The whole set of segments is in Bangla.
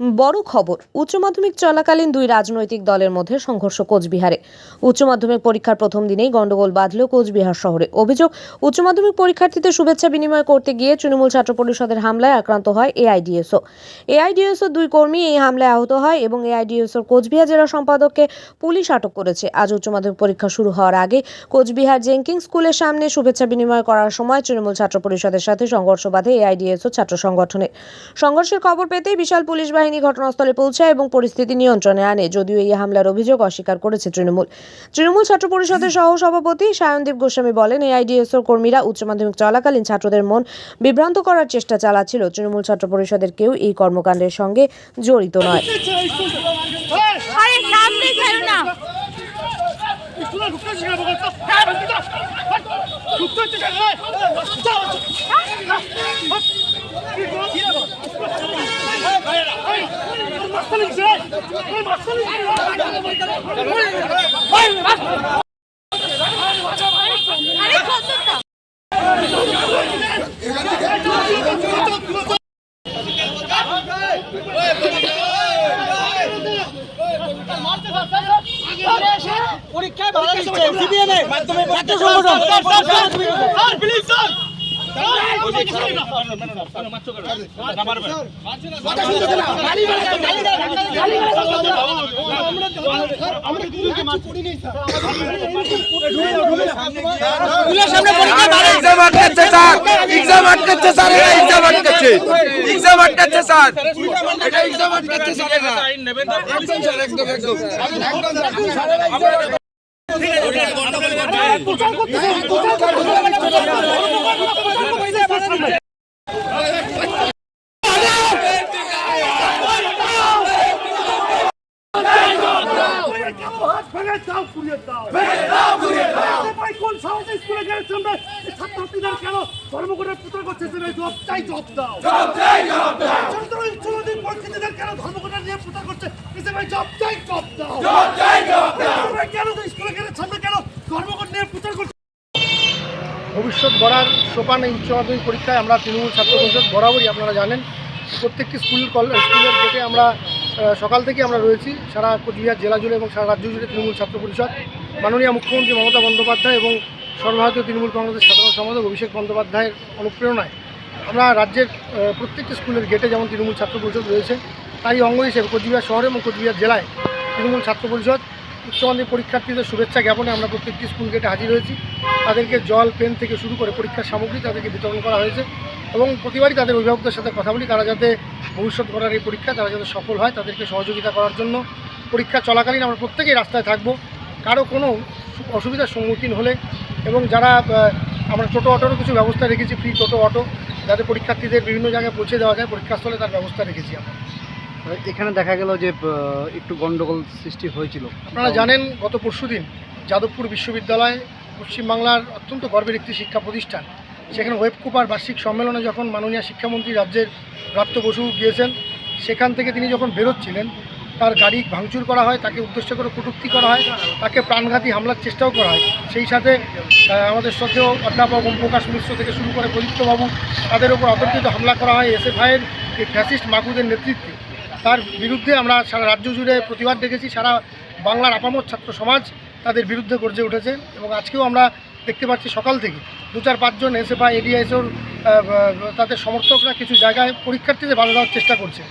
বড় খবর, উচ্চ মাধ্যমিক চলাকালীন দুই রাজনৈতিক দলের মধ্যে সংঘর্ষ কোচবিহারে। উচ্চ মাধ্যমিক পরীক্ষার প্রথম দিনেই গন্ডগোল বাঁধল কোচবিহার শহরে। অভিযোগ, উচ্চ মাধ্যমিক পরীক্ষার্থীদের শুভেচ্ছা বিনিময় করতে গিয়ে তৃণমূল ছাত্র পরিষদের হামলায় আক্রান্ত হয় এআইডিএসও। এআইডিএসও দুই কর্মী এই হামলায় আহত হয় এবং এআইডিএসওর কোচবিহার জেলা সম্পাদককে পুলিশ আটক করেছে। আজ উচ্চ মাধ্যমিক পরীক্ষা শুরু হওয়ার আগে কোচবিহার জেঙ্কিং স্কুলের সামনে শুভেচ্ছা বিনিময় করার সময় তৃণমূল ছাত্র পরিষদের সাথে সংঘর্ষ বাধে এআইডিএসও ছাত্র সংগঠনের। সংঘর্ষের খবর পেতেই বিশাল পুলিশ বাহিনী ঘটনাস্থলে পৌঁছায় এবং পরিস্থিতি নিয়ন্ত্রণে আনে, যদিও এই হামলার অভিযোগ অস্বীকার করেছে তৃণমূল। তৃণমূল ছাত্র পরিষদের সহ সভাপতি সায়নদীপ গোস্বামী বলেন এই এআইডিএসওর কর্মীরা উচ্চ মাধ্যমিক চলাকালীন ছাত্রদের মন বিভ্রান্ত করার চেষ্টা চালাচ্ছিল। তৃণমূল ছাত্র পরিষদের কেউ এই কর্মকাণ্ডের সঙ্গে জড়িত নয়। ঢুকতে শিখে বল ঢুকতে শিখে আরে কতটা পরীক্ষায় দিচ্ছে সিবিএমএ সংগঠন এক্সাম আটকাচ্ছে স্যার এক্সাম আটকাচ্ছে স্যার এটা এক্সাম আটকাচ্ছে এক্সাম আটকাচ্ছে স্যার এটা। এক্সাম আটকাচ্ছে স্যার একদম একদম। একদম। দাও দাও ভাই কোন ধর্মঘটের পুত্র করছে জব চাই জব দাও ছোট ছোট উচ্চমাধ্যমিক কেন ধর্মঘটের নিয়ে প্রচার করছে? এসে ভাই জব চাই জব দাও। ভাই কেন তো স্কুলে গেলে সামনে কেন ধর্মঘট নিয়ে প্রচার করছে? ভবিষ্যৎ গড়ার সোপান এই উচ্চ মাধ্যমিক পরীক্ষায় আমরা তৃণমূল ছাত্র পরিষদ বরাবরই আপনারা জানেন। প্রত্যেকটি স্কুল কল- স্কুলের গেটে আমরা সকাল থেকে আমরা রয়েছি সারা কোচবিহার জেলা জুড়ে এবং সারা রাজ্য জুড়ে তৃণমূল ছাত্র পরিষদ। মাননীয় মুখ্যমন্ত্রী মমতা বন্দ্যোপাধ্যায় এবং সর্বভারতীয় তৃণমূল কংগ্রেসের সাধারণ সম্পাদক অভিষেক বন্দ্যোপাধ্যায়ের অনুপ্রেরণায় আমরা রাজ্যের প্রত্যেকটি স্কুলের গেটে যেমন তৃণমূল ছাত্র পরিষদ রয়েছে, তারই অঙ্গ হিসেবে কোচবিহার শহরে এবং কোচবিহার জেলায় তৃণমূল ছাত্র পরিষদ, উচ্চ মাধ্যমিক পরীক্ষার্থীদের শুভেচ্ছা জ্ঞাপনে আমরা প্রত্যেকটি স্কুল গেটে হাজির হয়েছি। তাদেরকে জল পেন থেকে শুরু করে পরীক্ষার সামগ্রী তাদেরকে বিতরণ করা হয়েছে এবং প্রতিবারই তাদের অভিভাবকদের সাথে কথা বলি, তারা যাতে ভবিষ্যৎ গড়ার এই পরীক্ষা, তারা যাতে সফল হয় তাদেরকে সহযোগিতা করার জন্য পরীক্ষা চলাকালীন আমরা প্রত্যেকেই রাস্তায় থাকব। কারও কোনো অসুবিধার সম্মুখীন হলে এবং যারা আমরা টোটো অটোরও কিছু ব্যবস্থা রেখেছি ফ্রি টোটো, অটো যাতে পরীক্ষার্থীদের বিভিন্ন জায়গায় পৌঁছে দেওয়া যায় পরীক্ষাস্থলে তার ব্যবস্থা রেখেছি আমরা। এখানে দেখা গেল যে একটু গন্ডগোল সৃষ্টি হয়েছিল। আপনারা জানেন গত পরশুদিন যাদবপুর বিশ্ববিদ্যালয় পশ্চিমবাংলার অত্যন্ত গর্বের একটি শিক্ষা প্রতিষ্ঠান সেখানে ওয়েব কুপার বার্ষিক সম্মেলনে যখন মাননীয় শিক্ষামন্ত্রী রাজ্যের প্রাপ্ত বসু গিয়েছেন সেখান থেকে তিনি যখন বেরোচ্ছিলেন তার গাড়ি ভাঙচুর করা হয়, তাকে উদ্দেশ্য করে কটূক্তি করা হয়, তাকে প্রাণঘাতী হামলার চেষ্টাও করা হয়। সেই সাথে আমাদের শ্রদ্ধেয় অধ্যাপক ওম প্রকাশ মিশ্র থেকে শুরু করে প্রদীপ্তবাবু তাদের উপর অতর্কিত হামলা করা হয় এসএফআইয়ের এই ফ্যাসিস্ট মাকুদের নেতৃত্বে। তার বিরুদ্ধে আমরা সারা রাজ্য জুড়ে প্রতিবাদ দেখেছি সারা বাংলার আপামর ছাত্র সমাজ তাদের বিরুদ্ধে গর্জে উঠেছে এবং আজকেও আমরা দেখতে পাচ্ছি সকাল থেকে দু চার পাঁচজন এসে বা এডিআইএসওর তাদের সমর্থকরা কিছু জায়গায় পরীক্ষার্থীদের বাধা দেওয়ার চেষ্টা করছে।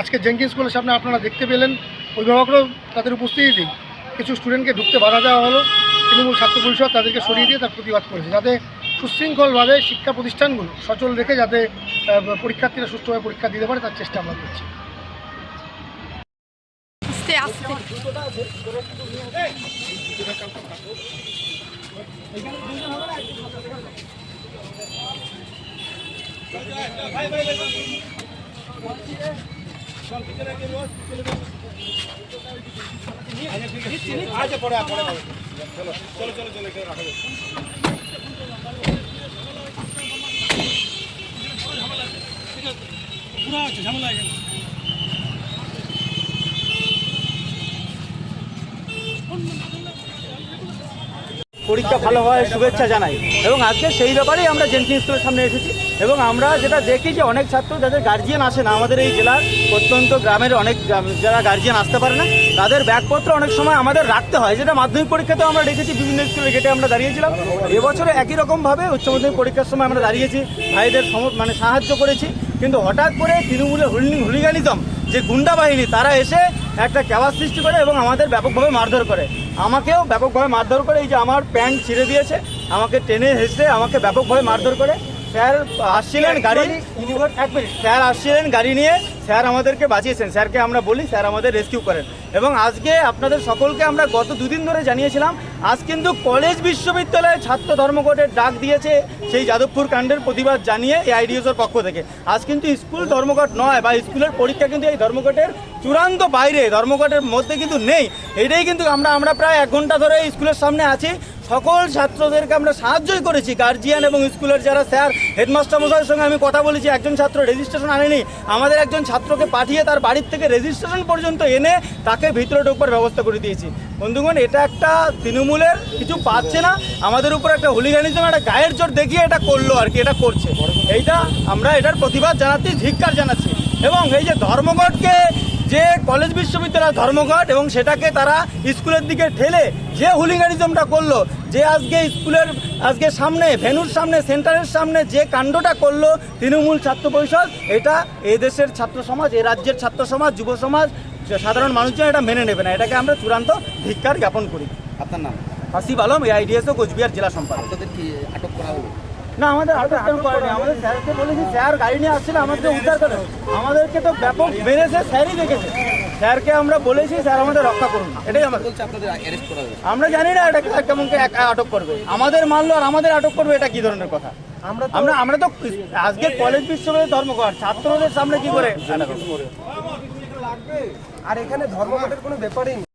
আজকে জেঙ্কিন স্কুলের সামনে আপনারা দেখতে পেলেন অভিভাবকরাও তাদের উপস্থিতিতে কিছু স্টুডেন্টকে ঢুকতে বাধা দেওয়া হলো তৃণমূল ছাত্র পরিষদ তাদেরকে সরিয়ে দিয়ে তার প্রতিবাদ করেছে যাতে সুশৃঙ্খলভাবে শিক্ষা প্রতিষ্ঠানগুলো সচল রেখে যাতে পরীক্ষার্থীরা সুস্থভাবে পরীক্ষা দিতে পারে তার চেষ্টা আমরা করছি ভাই ভাই আচ্ছা পরে পরে চলো চলো চলো চলো এখানে রাখা ঝামেলা আছে। পরীক্ষা ভালো হয়, শুভেচ্ছা জানাই। এবং আজকে সেই ব্যাপারেই আমরা জেনকিন স্কুলের সামনে এসেছি। এবং আমরা যেটা দেখি যে অনেক ছাত্র যাদের গার্জিয়ান আসে না, আমাদের এই জেলার প্রত্যন্ত গ্রামের অনেক যারা গার্জিয়ান আসতে পারে না, তাদের ব্যাগপত্র অনেক সময় আমাদের রাখতে হয়। যেটা মাধ্যমিক পরীক্ষাতেও আমরা দেখেছি বিভিন্ন স্কুলের গেটে আমরা দাঁড়িয়েছিলাম। এবছরে একই রকমভাবে উচ্চ মাধ্যমিক পরীক্ষার সময় আমরা দাঁড়িয়েছি, ভাইদের সম মানে সাহায্য করেছি। কিন্তু হঠাৎ করে তৃণমূলের হুলি, হুলিগানিজম, যে গুন্ডা বাহিনী, তারা এসে একটা ক্যাওয়াজ সৃষ্টি করে এবং আমাদের ব্যাপকভাবে মারধর করে। আমাকেও ব্যাপকভাবে মারধর করে, এই যে আমার প্যান্ট ছিঁড়ে দিয়েছে, আমাকে টেনে হেসে আমাকে ব্যাপকভাবে মারধর করে। স্যার আসছিলেন গাড়ি। এক মিনিট স্যার আসছিলেন গাড়ি নিয়ে স্যার আমাদেরকে বাঁচিয়েছেন স্যারকে আমরা বলি স্যার আমাদের রেস্কিউ করেন। এবং আজকে আপনাদের সকলকে আমরা গত দুদিন ধরে জানিয়েছিলাম আজ কিন্তু কলেজ বিশ্ববিদ্যালয়ে ছাত্র ধর্মঘটের ডাক দিয়েছে সেই যাদবপুর কাণ্ডের প্রতিবাদ জানিয়ে এই আইডিওসের পক্ষ থেকে। আজ কিন্তু স্কুল ধর্মঘট নয় বা স্কুলের পরীক্ষা কিন্তু এই ধর্মঘটের চূড়ান্ত বাইরে ধর্মঘটের মধ্যে কিন্তু নেই। এটাই কিন্তু আমরা আমরা প্রায় এক ঘণ্টা ধরে স্কুলের সামনে আছি। সকল ছাত্রদেরকে আমরা সাহায্যই করেছি। গার্জিয়ান এবং স্কুলের যারা স্যার হেডমাস্টার মশাইয়ের সঙ্গে আমি কথা বলেছি, একজন ছাত্র রেজিস্ট্রেশন আনেনি, আমাদের একজন ছাত্রকে পাঠিয়ে তার বাড়ির থেকে রেজিস্ট্রেশন পর্যন্ত এনে তাকে ভিতরে ঢোকবার ব্যবস্থা করে দিয়েছি। বন্ধুগণ, এটা একটা তৃণমূলের কিছু পাচ্ছে না, আমাদের উপর একটা হুলিগানিজম একটা গায়ের জোর দেখিয়ে এটা করল আর কি, এটা করছে। এইটা আমরা এটার প্রতিবাদ জানাচ্ছি, ধিক্কার জানাচ্ছি। এবং এই যে ধর্মঘটকে যে কলেজ বিশ্ববিদ্যালয় ধর্মঘট এবং সেটাকে তারা স্কুলের দিকে ঠেলে যে হুলিগানিজমটা করল যে আজকে স্কুলের আজকে সামনে ভেনুর সামনে সেন্টারের সামনে যে কাণ্ডটা করল তৃণমূল ছাত্র পরিষদ এটা এই দেশের ছাত্র সমাজ এ রাজ্যের ছাত্র সমাজ যুব সমাজ সাধারণ মানুষজন এটা মেনে নেবে না। এটাকে আমরা চূড়ান্ত ধিক্কার জ্ঞাপন করি। আপনার নাম? হাসিব আলম এআইডিএস ও কোচবিহার জেলা সম্পাদক। আটক করা হলো? না আমাদের আটক কেন করেনি। আমাদের স্যারকে বলেছি স্যার গাড়ি নিয়ে আসছিল আমাদের উদ্ধার করে আমাদেরকে তো ব্যাপক বেড়েছে স্যারই দেখেছে। স্যারকে আমরা বলেছি স্যার আমাদের রক্ষা করুন এটাই আমার বলছে আপনাদের অ্যারেস্ট করা হয়েছে। আমরা জানি না এটা কেমন আটক করবে। আমাদের মানলো আর আমাদের আটক করবে এটা কি ধরনের কথা? আমরা আমরা তো আজকে কলেজ বিশ্ববিদ্যালয় ধর্মঘট ছাত্রদের সামনে কি করে আর এখানে ধর্মঘটের কোনো ব্যাপারই নেই।